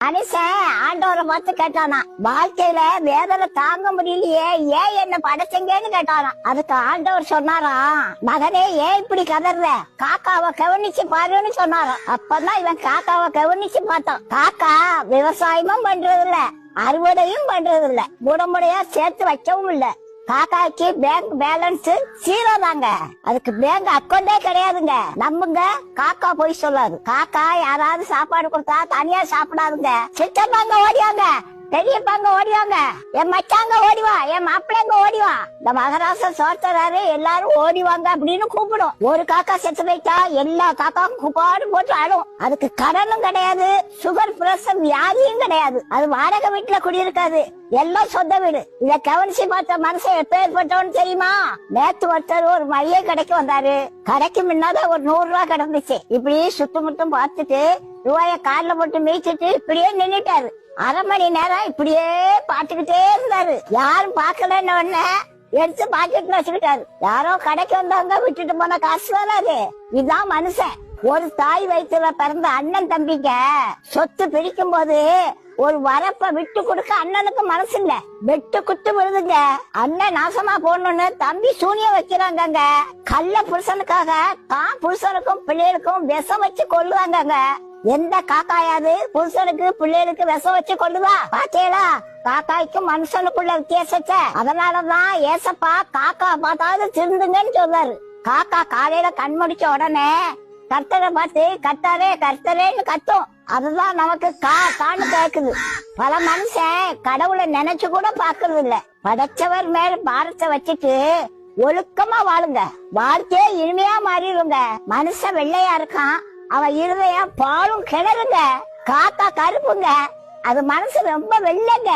மனுஷன் ஆண்டவரை பார்த்து கேட்டானா வாழ்க்கையில வேதனை தாங்க முடியலையே ஏன் என்ன படைச்சங்கன்னு கேட்டானா. அதுக்கு ஆண்டவர் சொன்னாராம் மகனே ஏன் இப்படி கதற காக்காவை கவனிச்சு பாருன்னு சொன்னாராம் அப்பதான் இவன் காக்காவை கவனிச்சு பார்த்தான். காக்கா விவசாயமும் பண்றது இல்ல அறுவடையும் பண்றது இல்ல முடமுடையா சேர்த்து வைக்கவும் இல்லை. காக்காய்க்கு பேங்க் பேலன்ஸ் ஜீரோ தாங்க. அதுக்கு பேங்க் அக்கௌண்டே கிடையாதுங்க. நம்புங்க. காக்கா போய் சொல்லாது. காக்கா யாராவது சாப்பாடு கொடுத்தா தனியா சாப்பிடாதுங்க. சித்தப்பாங்க ஓடியாங்க. பெரியப்பாங்க ஓடிவாங்க. என் மச்சாங்க ஓடிவா என் மாப்பிள்ளைங்க ஓடிவா. இந்த மகராச சோர்த்தராரு எல்லாரும் ஓடிவாங்க அப்படின்னு கூப்பிடும். ஒரு காக்கா செத்து போயிட்டா எல்லா காக்காவும் குப்பாடு போட்டு ஆடும். அதுக்கு கடனும் கிடையாது சுகர் பிரஷர் வியாதியும் கிடையாது. அது வாடகை வீட்டுல குடியிருக்காது. எல்லாம் சொந்த வீடு. இத கவனிச்சு பார்த்த மனுஷன் எப்பேற்பட்டவன்னு தெரியுமா? நேத்து ஒருத்தர் ஒரு மளிகை கடைக்கு வந்தாரு. கடைக்கு முன்னாதான் ஒரு நூறு ரூபா கிடந்துச்சு இப்படி சுத்தமுத்தம் பார்த்துட்டு ரூபாய கால்ல போட்டு மீச்சிட்டு இப்படியே நின்னுட்டாரு. அரை மணி நேரம் இப்படியே பாத்துக்கிட்டே இருந்தாரு. யாரும் பாக்கலன்னு உடனே எடுத்து பாக்கெட்ல வச்சுக்கிட்டாரு. யாரோ கடைக்கு வந்தவங்க விட்டுட்டு போன காசு வராது. இதுதான் மனுஷன். ஒரு தாய் வயிற்றுல பிறந்த அண்ணன் தம்பிங்க. சொத்து பிரிக்கும் போது ஒரு வரப்ப விட்டு கொடுக்க அண்ணனுக்கு மனசு இல்ல வெட்டு குத்து விழுதுங்க. அண்ணன் நாசமா போடணும்னு தம்பி சூனிய வைக்கிறாங்க கள்ள புருஷனுக்காக தான் புருஷனுக்கும் பிள்ளைகளுக்கும் விஷம் வச்சு கொள்ளுவாங்க எந்த காக்காயாவது புருஷனுக்கு பிள்ளைகளுக்கு விஷம் வச்சு கொள்ளுதா பாத்தீங்களா காக்காய்க்கும் மனுஷனுக்குள்ள வித்தியாசத்தை. அதனாலதான் ஏசப்பா காக்கா பார்த்தாவது திருந்துங்கன்னு சொல்றாரு காக்கா காலையில கண் முடிச்ச உடனே கர்த்தரை பார்த்து கர்த்தாரே கர்த்தரேன்னு கத்தும். அதுதான் நமக்கு கா கான்னு கேக்குது. பல மனுஷன் கடவுளை நினைச்சு கூட பாக்குறது இல்ல படைச்சவர் மேல பாரத்தை வச்சுட்டு ஒழுக்கமா வாழுங்க. வாழ்க்கையே இனிமையா மாறிடுங்க. மனுஷன் வெள்ளையா இருக்கான். அவன் இருதயம் பாலும் கிணறுங்க. காக்கா கருப்புங்க. அது மனசு ரொம்ப வெள்ளைங்க.